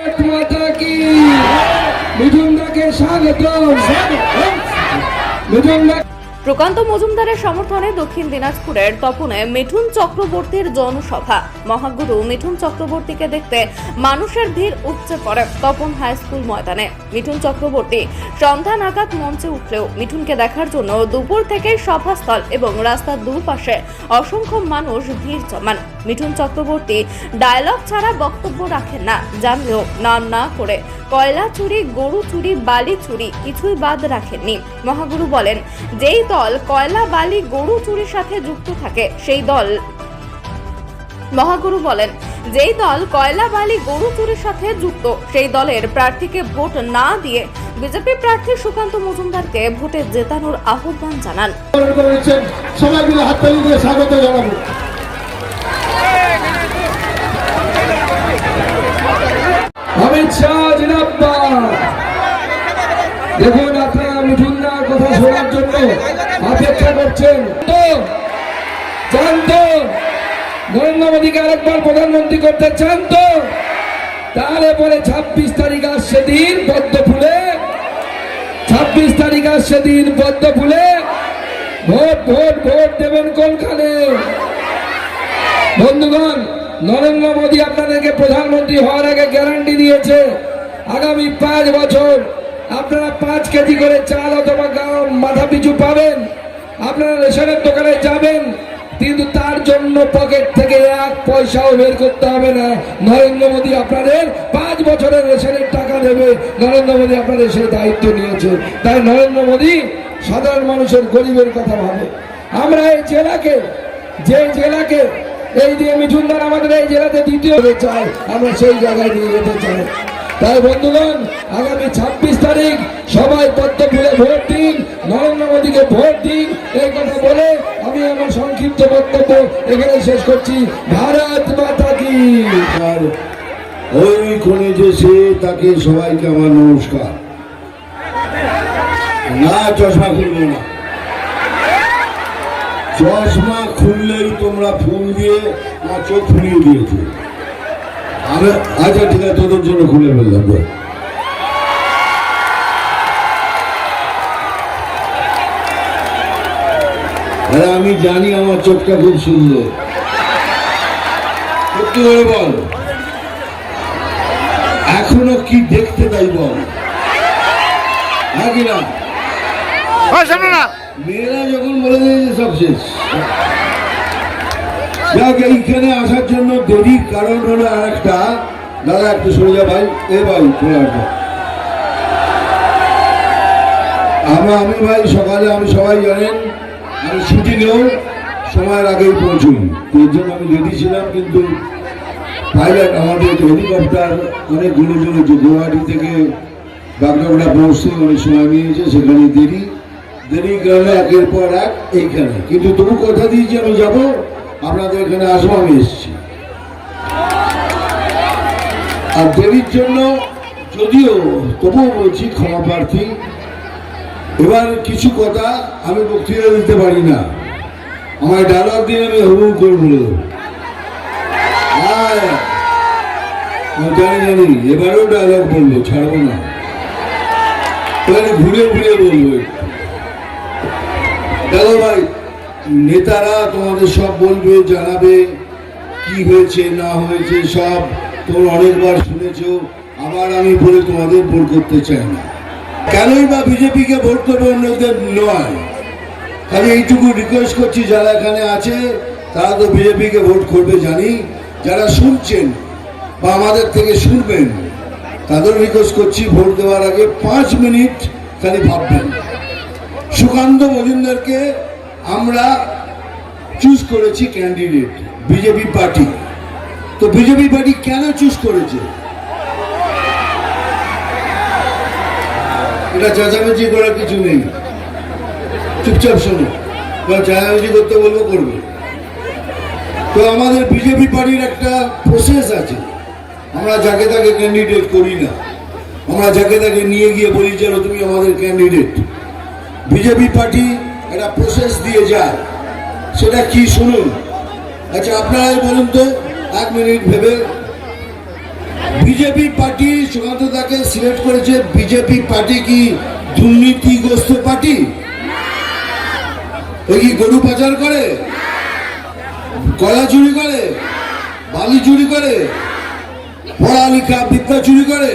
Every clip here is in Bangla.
মাতা কি মিঠুনদাকে স্বাগত মিঠুনদা প্রকান্ত মজুমদারের সমর্থনে দক্ষিণ দিনাজপুরের তপনে মিঠুন চক্রবর্তীর জনসভা। মহাগুরু মিঠুন চক্রবর্তীকে দেখতে মানুষের ভিড় উপচে পড়ে তপন হাই স্কুল ময়দানে। মিঠুন চক্রবর্তী সন্ধ্যা নাগাদ মঞ্চে উঠলেও মিঠুনকে দেখার জন্য দুপুর থেকে সভাস্থল এবং রাস্তার দুপাশে অসংখ্য মানুষ ভিড় জমান। মিঠুন চক্রবর্তী ডায়লগ ছাড়া বক্তব্য রাখেন না, জানলেও না না করে কয়লা চুরি, গরু চুরি, বালি চুরি কিছুই বাদ রাখেননি। মহাগুরু বলেন, যেই দল কয়লা, বালি, গরু, চুরির সাথে যুক্ত থাকে, সেই দল। মহাগুরু বলেন, যেই দল কয়লা, বালি, গরু, চুরির সাথে যুক্ত, সেই দলের প্রার্থীকে ভোট না দিয়ে বিজেপি প্রার্থী সুকান্ত মজুমদারকে ভোটে জেতানোর আহ্বান জানান। দেখুন অপেক্ষা করছেন। তো চান তো নরেন্দ্র মোদীকে আরেকবার প্রধানমন্ত্রী করতে চান তো তাহলে পরে ছাব্বিশ তারিখ আসছে দিন পদ্ম ফুলে, ছাব্বিশ তারিখ আসছে দিন পদ্ম ফুলে, ভোট ভোট ভোট দেবেন কোনখানে? বন্ধুগণ, নরেন্দ্র মোদী আপনাদেরকে প্রধানমন্ত্রী হওয়ার আগে গ্যারান্টি দিয়েছে। আগামী পাঁচ বছর আপনারা পাঁচ কেজি করে চাল অথবা মাথা পিছু পাবেন। আপনারা রেশনের দোকানে যাবেন, কিন্তু তার জন্য পকেট থেকে এক পয়সাও বের করতে হবে না। নরেন্দ্র মোদী আপনাদের পাঁচ বছরের রেশনের টাকা দেবে। নরেন্দ্র মোদী আপনাদের সেই দায়িত্ব নিয়েছে। তাই নরেন্দ্র মোদী সাধারণ মানুষের গরিবের কথা ভাবে। আমরা এই জেলাকে, যে জেলাকে, এই দিয়ে মিঠুনদার আমাদের এই জেলাতে দ্বিতীয় চাই, আমরা সেই জায়গায় নিয়ে যেতে চাই। তাই বন্ধুগণ, আগামী ছাব্বিশ তারিখ সবাই পদ্ম ফুলে ভোট দিন, নরেন্দ্র মোদীকে ভোট দিন। এই কথা বলে আমি আমার সংক্ষিপ্ত বক্তব্য এখানে শেষ করছি। ভারত মাতা কি? ওই কোণে যে সে, তাকে সবাইকে আমার নমস্কার। না, চশমা খুলবো না। চশমা খুললেই তোমরা ফুল দিয়ে আমার চোখ ফুলিয়ে দিয়েছে। আমি আচ্ছা ঠিক আছে তোদের জন্য খুলে ফেললাম আরে আমি জানি আমার চোখটা খুব সুন্দর। সত্যি করে বল। এখনও কি দেখতে তাই বল। হ্যাঁ কি না? মেয়েরা যখন বলে দিয়েছে সব শেষ। যাক এইখানে আসার জন্য দেরির কারণ হলো আর একটা। দাদা, একটু যা ভাই। এ ভাই, চলে আসবে। আমি ভাই, সকালে আমি সবাই জানেন, আমি শুটিংয়েও সময়ের আগেই পৌঁছই। এর জন্য আমি রেডি ছিলাম, কিন্তু পাইলট আমাদের হেলিকপ্টার অনেকগুলো জন্য যে গুয়াহাটি থেকে বাগডোগরা পৌঁছতে অনেক সময় নিয়েছে সেখানে দেরি। দেরি কারণে একের পর এক এইখানে। কিন্তু তবু কথা দিয়েছি, আমি যাব। আপনাদের এখানে আসব, আমি এসেছি। আর দেরির জন্য যদিও, তবুও বলছি ক্ষমা প্রার্থী, এবার কিছু কথা আমি বক্তৃতা দিতে পারি না। আমার ডায়লগ দিয়ে আমি হুবু করে বলে আমি জানি জানি, এবারেও ডায়লগ বলব, ছাড়বো না। ঘুরে ঘুরে বলব। নেতারা তোমাদের সব বলবে, জানাবে কি হয়েছে, না হয়েছে, সব তোমরা অনেকবার শুনেছো। আবার আমি বলে তোমাদের ভোট করতে চাই না। কেনই বা বিজেপিকে ভোট করবে অন্যদের নয়? খালি এইটুকু রিকোয়েস্ট করছি, যারা এখানে আছে, তারা তো বিজেপিকে ভোট করবে, জানি। যারা শুনছেন বা আমাদের থেকে শুনবেন, তাদের রিকোয়েস্ট করছি ভোট দেওয়ার আগে পাঁচ মিনিট খালি ভাববেন। সুকান্ত মজুমদারকে আমরা চুজ করেছি ক্যান্ডিডেট বিজেপি পার্টি তো বিজেপি পার্টি কেন চুজ করেছে? এটা চেঁচামেচি করার কিছু নেই। চুপচাপ শোনো। চেঁচামেচি করতে বলব, করবে। তো আমাদের বিজেপি পার্টির একটা প্রসেস আছে। আমরা যাকে তাকে ক্যান্ডিডেট করি না। আমরা যাকে তাকে নিয়ে গিয়ে বলি যে তুমি আমাদের ক্যান্ডিডেট বিজেপি পার্টি একটা প্রসেস দিয়ে যায়। সেটা কি শুনুন? আচ্ছা আপনারাই বলুন তো, এক মিনিট ভেবে। বিজেপি পার্টি, সুকান্ত দাকে সিলেক্ট করেছে বিজেপি পার্টি কি দুর্নীতিগ্রস্ত পার্টি? ওই কি গরু পাচার করে? কলা চুরি করে? বালি চুরি করে? পড়ালেখা বিদ্যা চুরি করে?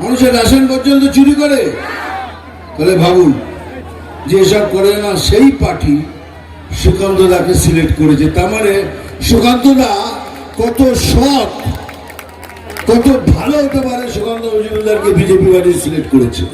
মানুষের রেশন পর্যন্ত চুরি করে? তাহলে ভাবুন, যে এসব করে না সেই পার্টি সুকান্ত দাকে সিলেক্ট করেছে। তার মানে সুকান্ত দা কত সৎ, কত ভালো হতে পারে সুকান্ত মজুমদারকে বিজেপি পার্টি সিলেক্ট করেছে।